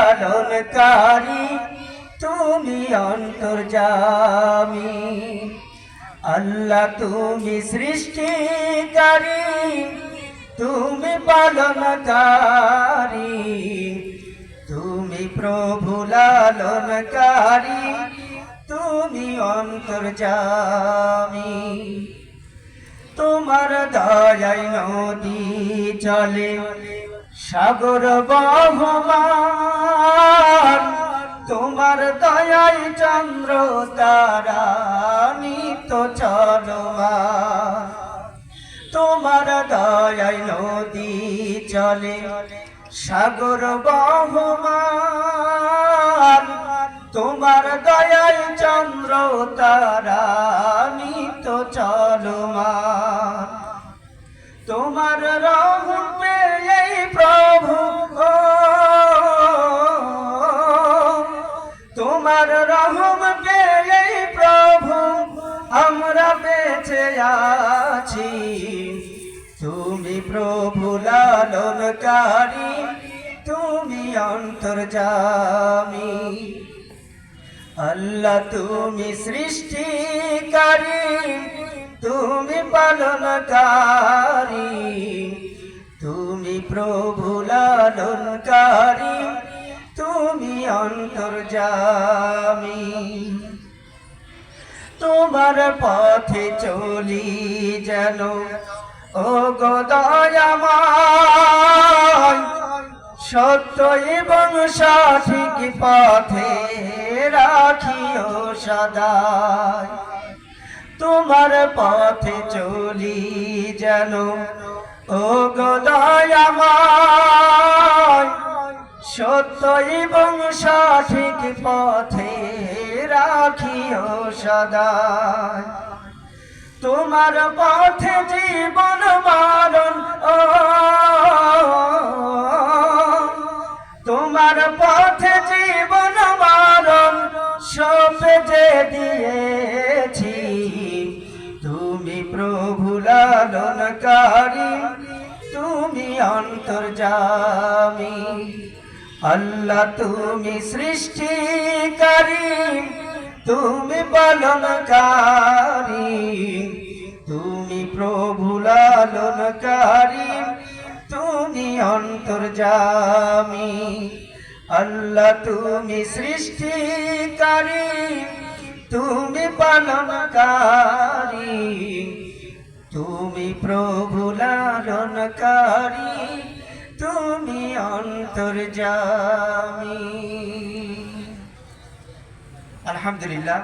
লালনকারী তুমি অন্তর্জামী আল্লাহ তুমি সৃষ্টিকারী, তুমি পালনকারী। তুমি প্রভু লালনকারী, তুমি অন্তর্জামী তোমার দয়াই নদী চলে, সাগর বহমান। তোমার দয়াই চন্দ্র তারা নিত চলমান। তোমার দয়াই নদী চলে, সাগর বহমান। তোমার দয়াই চন্দ্র তারা নিত চলমান। তোমার তোমার রহম এই প্রভু? আমরা বেঁচে আছি। তুমি প্রভু লালনকারী, তুমি অন্তর্জামী আল্লাহ, তুমি সৃষ্টিকারী, তুমি পালনকারী। তুমি প্রভু লালনকারী অন্তর্জামী তোমার পথে চলি যেন। ও গদয়াময় সত্য এবং সঠিক পথে রাখিও সদায় তোমার পথে চলি যেন। ও গদয়াময় সত্য এবং সঠিক পথে রাখিও সদা তোমার পথে জীবন মারণ ও তোমার পথে জীবন মারণ সব যে দিয়েছি, তুমি প্রভু লালনকারী, তুমি অন্তর্জামী আল্লাহ তুমি সৃষ্টিকারী, তুমি পালনকারী, তুমি প্রভু লালনকারী, তুমি অন্তর্জামী আল্লাহ তুমি সৃষ্টিকারী, তুমি পালনকারী, তুমি প্রভু লালনকারী। তুমি অন্তর্জামি আলহামদুলিল্লাহ।